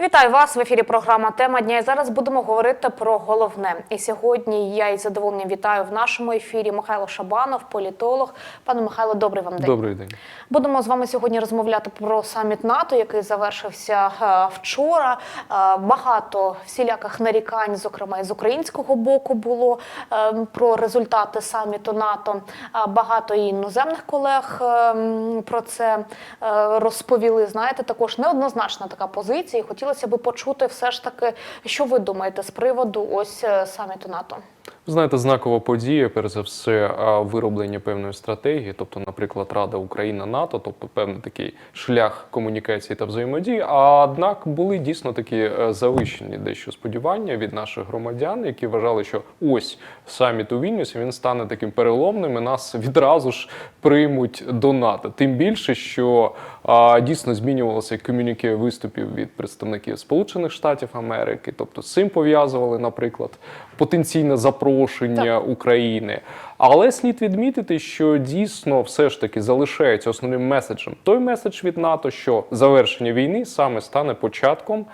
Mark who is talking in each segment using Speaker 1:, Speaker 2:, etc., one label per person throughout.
Speaker 1: Вітаю вас в ефірі. Програма Тема дня. І зараз будемо говорити про головне. І сьогодні я із задоволенням вітаю в нашому ефірі Михайло Шабанов, політолог. Пане Михайло, добрий вам день.
Speaker 2: Добрий день.
Speaker 1: Будемо з вами сьогодні розмовляти про саміт НАТО, який завершився е, вчора. Е, Багато всіляких нарікань, зокрема і з українського боку, було е, про результати саміту НАТО. Багато і іноземних колег про це розповіли. Знаєте, також неоднозначна така позиція. І Хотілося б почути все ж таки, що ви думаєте з приводу ось е, саміту НАТО.
Speaker 2: Знаєте, знакова подія, перш за все, вироблення певної стратегії, тобто, наприклад, Рада Україна НАТО, тобто певний такий шлях комунікації та взаємодії. А однак були дійсно такі е, завищені дещо сподівання від наших громадян, які вважали, що ось саміт у Вільнюсі він стане таким переломним, і нас відразу ж приймуть до НАТО. Тим більше, що дійсно змінювалося комюніке виступів від представників Сполучених Штатів Америки, тобто з цим пов'язували, наприклад, потенційне запрошення України. Але слід відмітити, що дійсно все ж таки залишається основним меседжем той меседж від НАТО, що завершення війни саме стане початком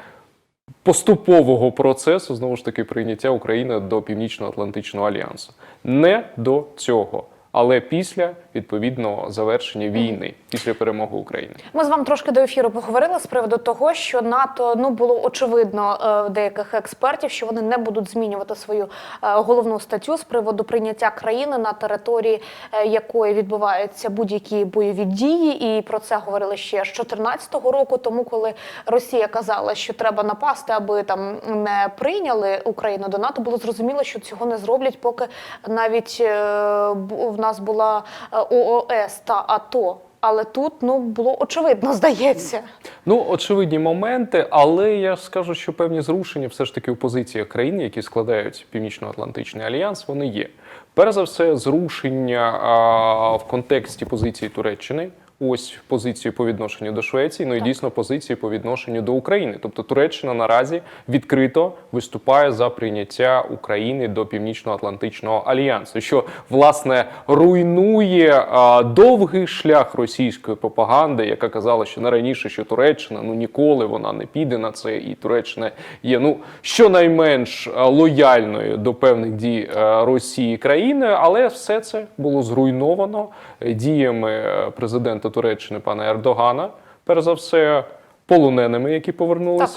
Speaker 2: поступового процесу знову ж таки прийняття України до Північно-Атлантичного альянсу. Не до цього, але після відповідного завершення війни, після перемоги України.
Speaker 1: Ми з вами трошки до ефіру поговорили з приводу того, що НАТО ну було очевидно е, деяких експертів, що вони не будуть змінювати свою е, головну статтю з приводу прийняття країни на території е, якої відбуваються будь-які бойові дії. І про це говорили ще з 2014 року. Тому коли Росія казала, що треба напасти, аби там не прийняли Україну до НАТО, було зрозуміло, що цього не зроблять, поки навіть в нас була ООС та АТО. Але тут ну було очевидно, здається.
Speaker 2: Ну, очевидні моменти, але я скажу, що певні зрушення все ж таки у позиціях країн, які складають Північно-Атлантичний альянс, вони є. Перш за все, зрушення а, в контексті позиції Туреччини. Ось позицію по відношенню до Швеції, ну і дійсно позиції по відношенню до України. Тобто Туреччина наразі відкрито виступає за прийняття України до Північно-Атлантичного альянсу, що власне руйнує а, довгий шлях російської пропаганди, яка казала, що не раніше, що Туреччина ну ніколи вона не піде на це, і Туреччина є ну щонайменш лояльною до певних дій Росії країною, але все це було зруйновано е, діями е, президента Туреччини пана Ердогана. Перш за все. Полоненими, які повернулися
Speaker 1: Так,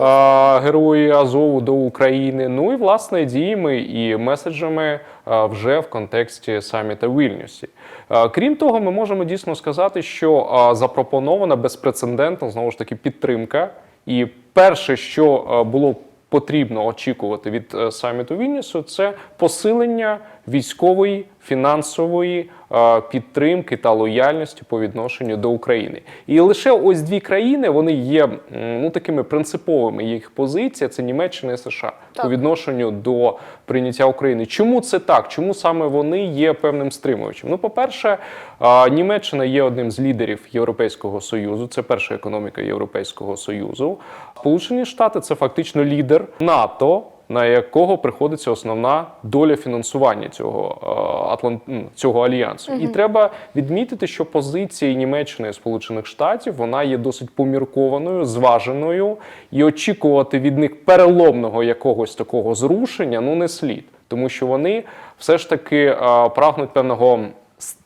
Speaker 2: а, герої Азову до України. Ну і власне діями і меседжами а, вже в контексті саміта в Вільнюсі. А, Крім того, ми можемо дійсно сказати, що а, запропонована безпрецедентна знову ж таки підтримка. І перше, що а, було потрібно очікувати від е, саміту Вільнюсу, це посилення військової, фінансової е, підтримки та лояльності по відношенню до України. І лише ось дві країни вони є ну такими принциповими. Їх позиція це Німеччина і США
Speaker 1: Так.
Speaker 2: по відношенню до прийняття України. Чому це так? Чому саме вони є певним стримувачем? Ну, по-перше, е, Німеччина є одним з лідерів Європейського союзу. Це перша економіка Європейського союзу. Сполучені Штати це фактично лідер НАТО. На якого приходиться основна доля фінансування цього е, Атлант... цього альянсу, і треба відмітити, що позиція Німеччини і Сполучених Штатів вона є досить поміркованою, зваженою, і очікувати від них переломного якогось такого зрушення ну не слід, тому що вони все ж таки е, прагнуть певного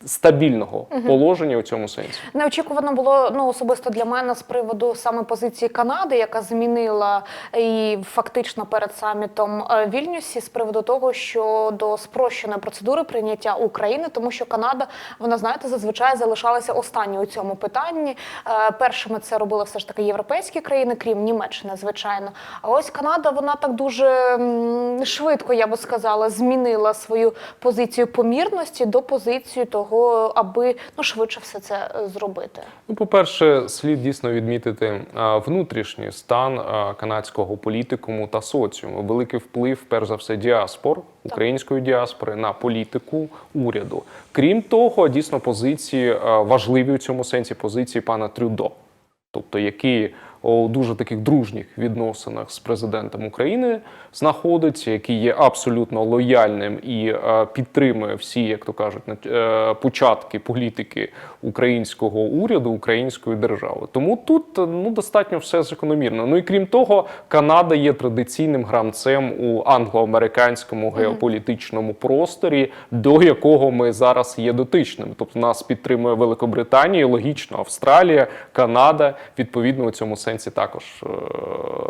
Speaker 2: стабільного положення у цьому сенсі.
Speaker 1: Неочікувано було ну особисто для мене з приводу саме позиції Канади, яка змінила і фактично перед самітом е, Вільнюсі з приводу того, що до спрощеної процедури прийняття України, тому що Канада, вона знаєте, зазвичай залишалася останньою у цьому питанні. Е, Першими це робили все ж таки європейські країни, крім Німеччини, звичайно. А ось Канада, вона так дуже швидко, я би сказала, змінила свою позицію помірності до позиції того, аби ну швидше все це е, зробити.
Speaker 2: Ну, по-перше, слід дійсно відмітити внутрішній стан канадського політикуму та соціуму. Великий вплив, перш за все, діаспор української діаспори на політику уряду. Крім того, дійсно позиції важливі у цьому сенсі позиції пана Трюдо. Тобто, який у дуже таких дружніх відносинах з президентом України знаходиться, який є абсолютно лояльним і е, підтримує всі, як то кажуть, на- е, початки політики українського уряду, української держави. Тому тут е, ну достатньо все закономірно. Ну і крім того, Канада є традиційним гравцем у англо-американському геополітичному просторі, до якого ми зараз є дотичним. Тобто нас підтримує Великобританія, логічно, Австралія, Канада відповідно у цьому сенсі також е,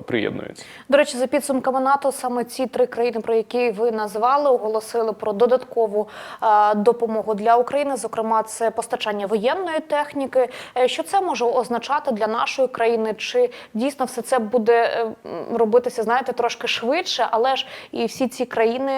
Speaker 2: приєднуються.
Speaker 1: До речі, за підсумками НАТО, саме ці три країни, про які ви назвали, оголосили про додаткову е, допомогу для України. Зокрема, це постачання воєнної техніки. Е, Що це може означати для нашої країни? Чи дійсно все це буде робитися, знаєте, трошки швидше? Але ж і всі ці країни,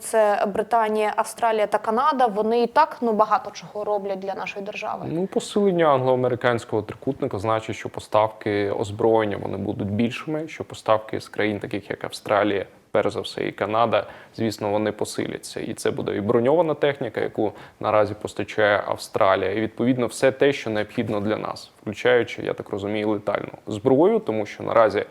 Speaker 1: це Британія, Австралія та Канада, вони і так ну багато чого роблять для нашої держави.
Speaker 2: Ну, посилення англо-американського трикутника значить, що поставки озброєння вони будуть більшими, що поставки з країн, таких як Австралія, перш за все, і Канада, звісно, вони посиляться. І це буде і броньована техніка, яку наразі постачає Австралія, і відповідно все те, що необхідно для нас, включаючи, я так розумію, летальну зброю, тому що наразі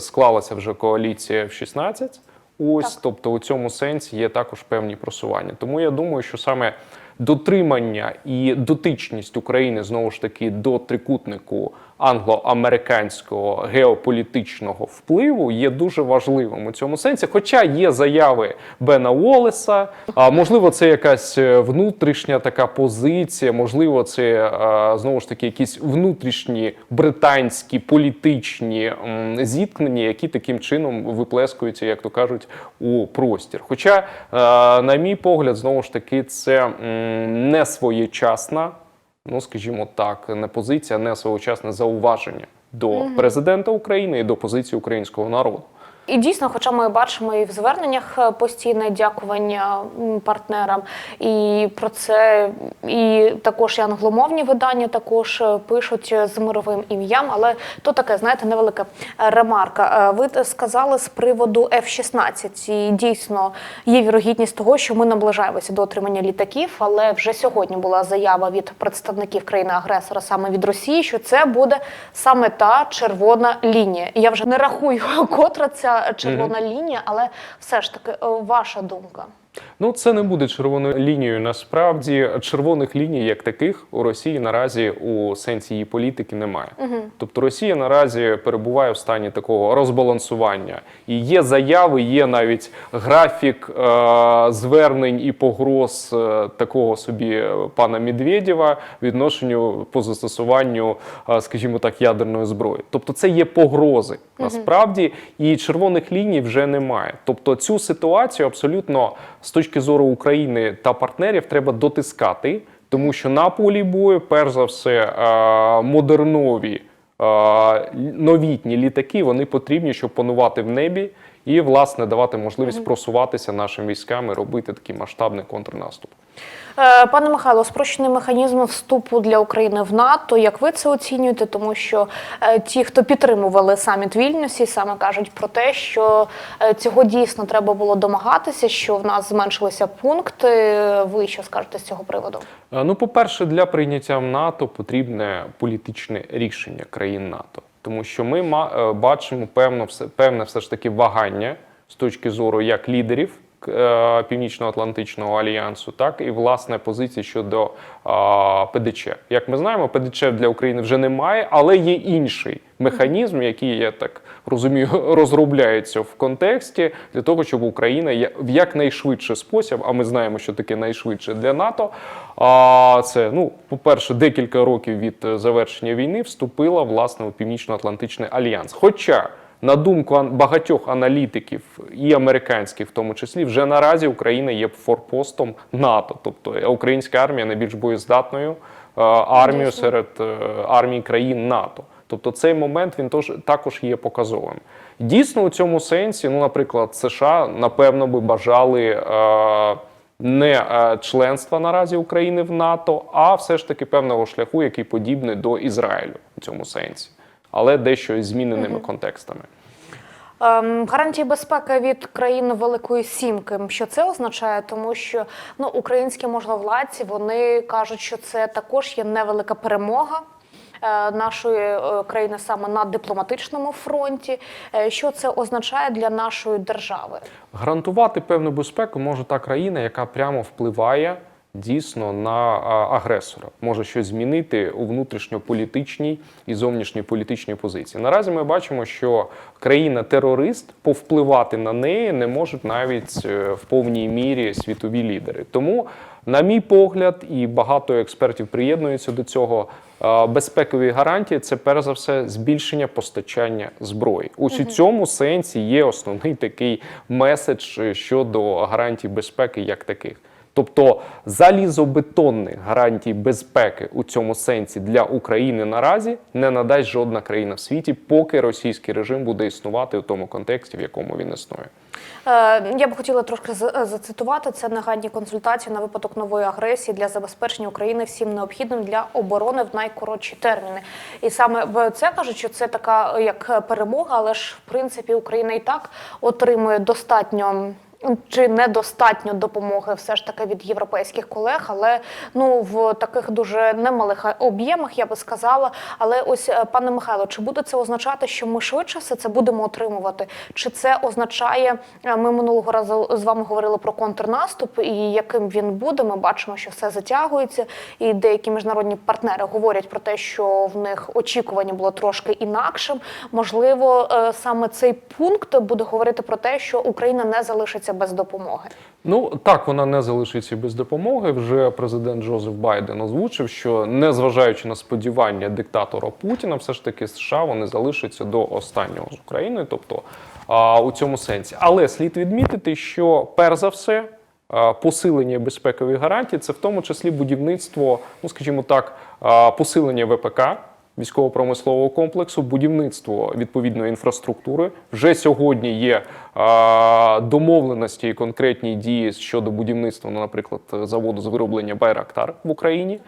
Speaker 2: склалася вже коаліція в 16 Ось,
Speaker 1: Так.
Speaker 2: тобто у цьому сенсі є також певні просування. Тому я думаю, що саме дотримання і дотичність України знову ж таки до трикутнику англо-американського геополітичного впливу є дуже важливим у цьому сенсі. Хоча є заяви Бена Уоллеса, можливо, це якась е, внутрішня така позиція, можливо, це е, знову ж таки якісь внутрішні британські політичні зіткнення, які таким чином виплескуються, як то кажуть, у простір. Хоча, е, на мій погляд, знову ж таки, це не своєчасна, ну скажімо так, не позиція, не своєчасне зауваження до президента України і до позиції українського народу.
Speaker 1: І дійсно, хоча ми бачимо і в зверненнях е, постійне дякування партнерам, і про це і також і англомовні видання також е, пишуть з мировим ім'ям. Але то таке, знаєте, невелика е, ремарка. Е, Ви сказали з приводу F-16, і дійсно є вірогідність того, що ми наближаємося до отримання літаків, але вже сьогодні була заява від представників країни-агресора, саме від Росії, що це буде саме та червона лінія. Я вже не рахую, котра ця червона лінія, але все ж таки, е, ваша думка.
Speaker 2: Ну, це не буде червоною лінією. Насправді червоних ліній, як таких, у Росії наразі у сенсі її політики немає. Тобто Росія наразі перебуває в стані такого розбалансування. І є заяви, є навіть графік е- звернень і погроз е, такого собі пана Медведєва відношенню по застосуванню, е, скажімо так, ядерної зброї. Тобто, це є погрози насправді, і червоних ліній вже немає. Тобто, цю ситуацію абсолютно з точки зору України та партнерів треба дотискати, тому що на полі бою, перш за все, е, модернові е, новітні літаки вони потрібні, щоб панувати в небі і власне давати можливість просуватися нашим військам і робити такий масштабний контрнаступ.
Speaker 1: Е, Пане Михайло, спрощений механізм вступу для України в НАТО. Як ви це оцінюєте? Тому що е, ті, хто підтримували саміт Вільнюсі, саме кажуть про те, що е, цього дійсно треба було домагатися, що в нас зменшилися пункти. Ви що скажете з цього приводу?
Speaker 2: Ну, по-перше, для прийняття в НАТО потрібне політичне рішення країн НАТО, тому що ми е, бачимо певно, певне все ж таки вагання з точки зору як лідерів е, Північно-Атлантичного альянсу, так і власне позиції щодо ПДЧ. Як ми знаємо, ПДЧ для України вже немає, але є інший механізм, який я так розумію, розробляється в контексті для того, щоб Україна в якнайшвидший спосіб, а ми знаємо, що таке найшвидше для НАТО. А це ну, по-перше, декілька років від е, завершення війни вступила власне у Північно-Атлантичний альянс. Хоча на думку багатьох аналітиків і американських, в тому числі, вже наразі Україна є форпостом НАТО, тобто українська армія найбільш боєздатною е, армією серед е, армій країн НАТО. Тобто цей момент він тож, також є показовим. Дійсно, у цьому сенсі, ну, наприклад, США напевно би бажали е, не е, членства наразі України в НАТО, а все ж таки певного шляху, який подібний до Ізраїлю у цьому сенсі, але дещо із зміненими контекстами.
Speaker 1: Ем, гарантії безпеки від країн Великої Сімки. Що це означає? Тому що ну українські можновладці вони кажуть, що це також є невелика перемога. Е, нашої е, країни саме на дипломатичному фронті. Е, Що це означає для нашої держави?
Speaker 2: Гарантувати певну безпеку може та країна, яка прямо впливає дійсно на агресора, може щось змінити у внутрішньополітичній і зовнішньополітичній позиції. Наразі ми бачимо, що країна-терорист повпливати на неї не можуть навіть е, в повній мірі світові лідери. Тому, на мій погляд, і багато експертів приєднуються до цього. е, Безпекові гарантії це перш за все збільшення постачання зброї. Ось у цьому сенсі є основний такий меседж е, щодо гарантій безпеки як таких. Тобто залізобетонних гарантій безпеки у цьому сенсі для України наразі не надасть жодна країна в світі, поки російський режим буде існувати у тому контексті, в якому він існує.
Speaker 1: Е, Я б хотіла трошки зацитувати це нагадні консультації на випадок нової агресії для забезпечення України всім необхідним для оборони в найкоротші терміни. І саме в це кажуть, що це така як перемога, але ж в принципі Україна і так отримує достатньо. Чи недостатньо допомоги все ж таки від європейських колег, але ну в таких дуже немалих об'ємах я би сказала. Але ось е, пане Михайло, чи буде це означати, що ми швидше все це будемо отримувати? Чи це означає, е, ми минулого разу з вами говорили про контрнаступ і яким він буде? Ми бачимо, що все затягується, і деякі міжнародні партнери говорять про те, що в них очікування було трошки інакшим. Можливо, е, саме цей пункт буде говорити про те, що Україна не залишиться без допомоги.
Speaker 2: Ну так, вона не залишиться без допомоги. Вже президент Джозеф Байден озвучив, що незважаючи на сподівання диктатора Путіна, все ж таки США вони залишаться до останнього з Україною, тобто а, у цьому сенсі. Але слід відмітити, що перш за все. Посилення безпекових гарантій це в тому числі будівництво, ну скажімо так, посилення ВПК, військово-промислового комплексу, будівництво відповідної інфраструктури. Вже сьогодні є домовленості і конкретні дії щодо будівництва, ну, наприклад, заводу з вироблення Байрактар в Україні.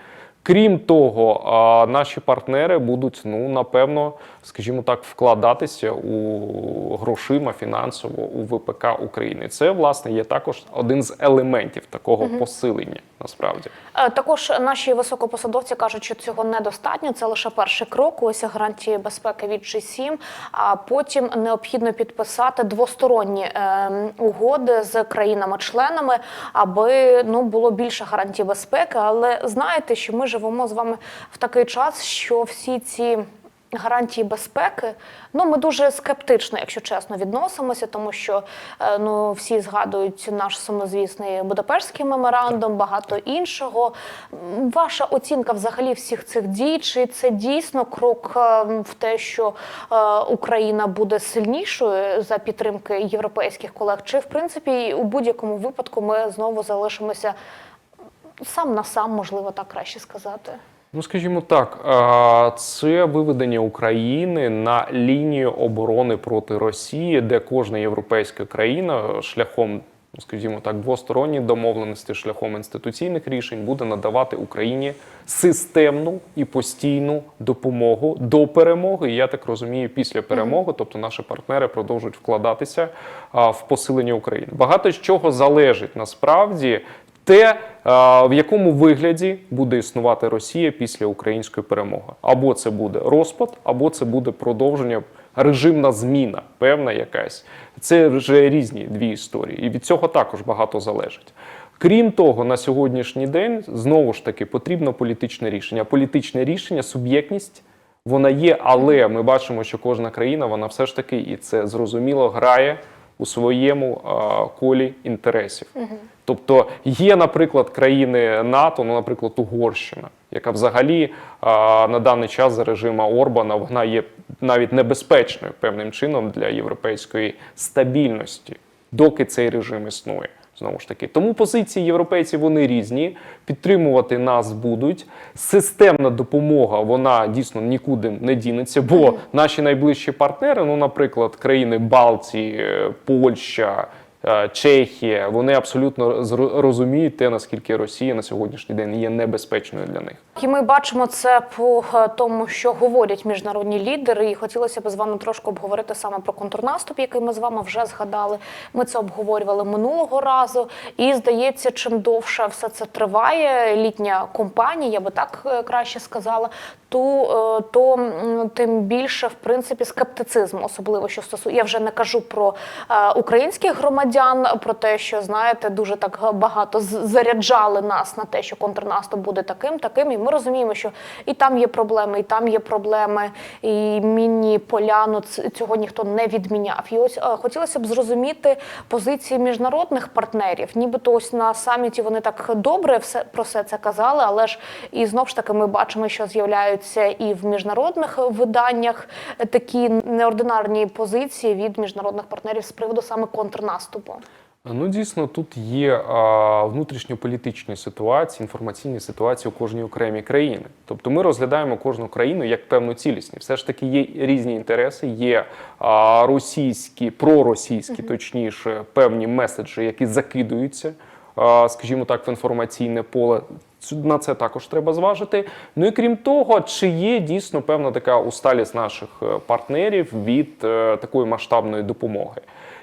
Speaker 2: Крім того, наші партнери будуть, ну напевно, скажімо так, вкладатися у грошима фінансово у ВПК України. Це власне є також один з елементів такого посилення. Насправді.
Speaker 1: Е, Також наші високопосадовці кажуть, що цього недостатньо. Це лише перший крок. Ось гарантії безпеки від G7, А потім необхідно підписати двосторонні е, угоди з країнами-членами, аби ну було більше гарантій безпеки. Але знаєте, що ми живемо з вами в такий час, що всі ці. Гарантії безпеки, ну ми дуже скептично, якщо чесно, відносимося, тому що е, ну всі згадують наш сумнозвісний Будапештський меморандум, багато іншого. Ваша оцінка взагалі всіх цих дій, чи це дійсно крок е, в те, що е, Україна буде сильнішою за підтримки європейських колег, чи в принципі у будь-якому випадку ми знову залишимося сам на сам, можливо, так краще сказати.
Speaker 2: Ну, скажімо так, це виведення України на лінію оборони проти Росії, де кожна європейська країна шляхом, ну, скажімо так, двосторонніх домовленостей, шляхом інституційних рішень буде надавати Україні системну і постійну допомогу до перемоги. І я так розумію, після перемоги, тобто наші партнери продовжують вкладатися в посилення України. Багато з чого залежить насправді те, в якому вигляді буде існувати Росія після української перемоги. Або це буде розпад, або це буде продовження режимна зміна, певна якась. Це вже різні дві історії, і від цього також багато залежить. Крім того, на сьогоднішній день знову ж таки потрібно політичне рішення. Політичне рішення, суб'єктність. Вона є, але ми бачимо, що кожна країна вона все ж таки, і це зрозуміло, грає у своєму а, колі інтересів. Тобто є, наприклад, країни НАТО, ну, наприклад, Угорщина, яка взагалі а, на даний час за режима Орбана вона є навіть небезпечною певним чином для європейської стабільності, доки цей режим існує. Знову ж таки, тому позиції європейців вони різні. Підтримувати нас будуть. Системна допомога вона дійсно нікуди не дінеться, бо наші найближчі партнери, ну, наприклад, країни Балтії, е, Польща. е, Чехія, вони абсолютно розуміють те, наскільки Росія на сьогоднішній день є небезпечною для них.
Speaker 1: І ми бачимо це по е, тому, що говорять міжнародні лідери. І хотілося б з вами трошки обговорити саме про контрнаступ, який ми з вами вже згадали. Ми це обговорювали минулого разу. І здається, чим довше все це триває, літня компанія, я би так е, краще сказала, то, е, то тим більше в принципі скептицизм, особливо що стосується. Я вже не кажу про українських громадян, про те, що знаєте, дуже так багато заряджали нас на те, що контрнаступ буде таким, таким. І ми розуміємо, що і там є проблеми, і там є проблеми, і мінні поля, ну, цього ніхто не відміняв. І ось е, хотілося б зрозуміти позиції міжнародних партнерів. Нібито ось на саміті вони так добре все про все це казали, але ж і знов ж таки ми бачимо, що з'являються і в міжнародних виданнях такі неординарні позиції від міжнародних партнерів з приводу саме контрнаступу.
Speaker 2: Ну, дійсно, тут є внутрішньополітичні ситуації, інформаційні ситуації у кожній окремій країні. Тобто ми розглядаємо кожну країну як певну цілісність. Все ж таки є різні інтереси, є російські, проросійські, точніше, певні меседжі, які закидуються, скажімо так, в інформаційне поле. На це також треба зважити. Ну і крім того, чи є дійсно певна така усталість наших е, партнерів від е, такої масштабної допомоги?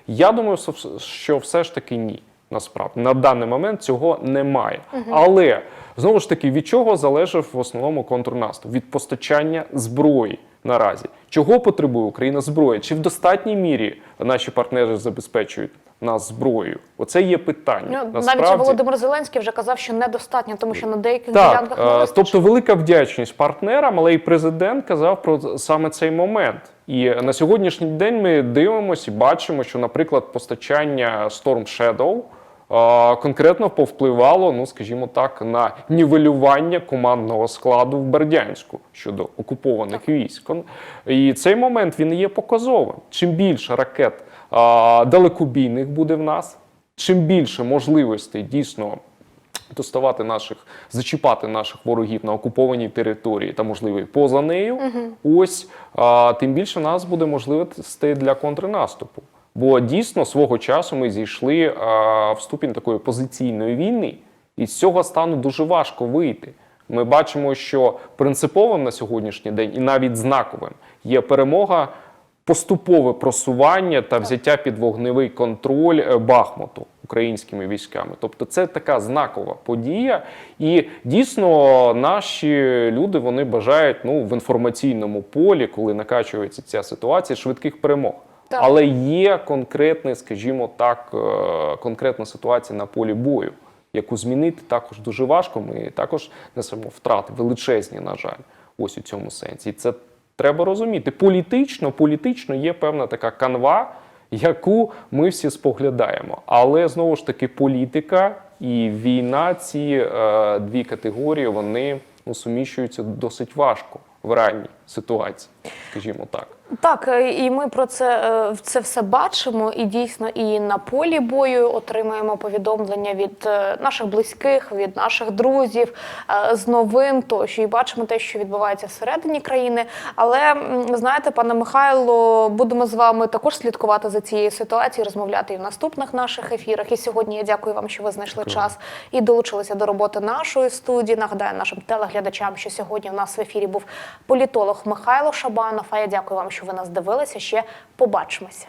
Speaker 2: Я думаю, що- все ж таки ні. Насправді на даний момент цього немає. Але знову ж таки, від чого залежав в основному контрнаступ? Від постачання зброї наразі. Чого потребує Україна зброї? Чи в достатній мірі наші партнери забезпечують нас зброєю? Оце є питання.
Speaker 1: Ну, навіть Володимир Зеленський вже казав, що недостатньо, тому що на деяких ділянках не
Speaker 2: е,
Speaker 1: вистачає.
Speaker 2: тобто велика вдячність партнерам, але і президент казав про саме цей момент. І на сьогоднішній день ми дивимося і бачимо, що, наприклад, постачання Storm Shadow е, конкретно повпливало, ну скажімо так, на нівелювання командного складу в Бердянську щодо окупованих військ. І цей момент він є показовим. Чим більше ракет далекобійних буде в нас, чим більше можливостей дійсно доставати наших, зачіпати наших ворогів на окупованій території та можливо і поза нею. Ось а, тим більше в нас буде можливостей для контрнаступу. Бо дійсно свого часу ми зійшли а, в ступінь такої позиційної війни, і з цього стану дуже важко вийти. Ми бачимо, що принциповим на сьогоднішній день і навіть знаковим є перемога поступове просування та взяття під вогневий контроль е, Бахмуту українськими військами. Тобто це така знакова подія. І дійсно наші люди вони бажають ну, в інформаційному полі, коли накачується ця ситуація, швидких перемог.
Speaker 1: Так.
Speaker 2: Але є конкретне, скажімо так, е, конкретна ситуація на полі бою, яку змінити також дуже важко. Ми також несемо втрати величезні, на жаль, ось у цьому сенсі. І це треба розуміти. Політично, політично є певна така канва, яку ми всі споглядаємо. Але знову ж таки, політика і війна, ці е, дві категорії, вони ну, суміщуються досить важко в ранній ситуації, скажімо так.
Speaker 1: Так, е, і ми про це, е, це все бачимо, і дійсно і на полі бою отримуємо повідомлення від е, наших близьких, від наших друзів з новин тощо, і бачимо те, що відбувається всередині країни. Але знаєте, пане Михайло, будемо з вами також слідкувати за цією ситуацією, розмовляти і в наступних наших ефірах. І сьогодні я дякую вам, що ви знайшли
Speaker 2: Дякую.
Speaker 1: час і долучилися до роботи нашої студії. Нагадаю нашим телеглядачам, що сьогодні у нас в ефірі був політолог Михайло Шабанов. А я дякую вам, що ви нас дивилися. Ще побачимося.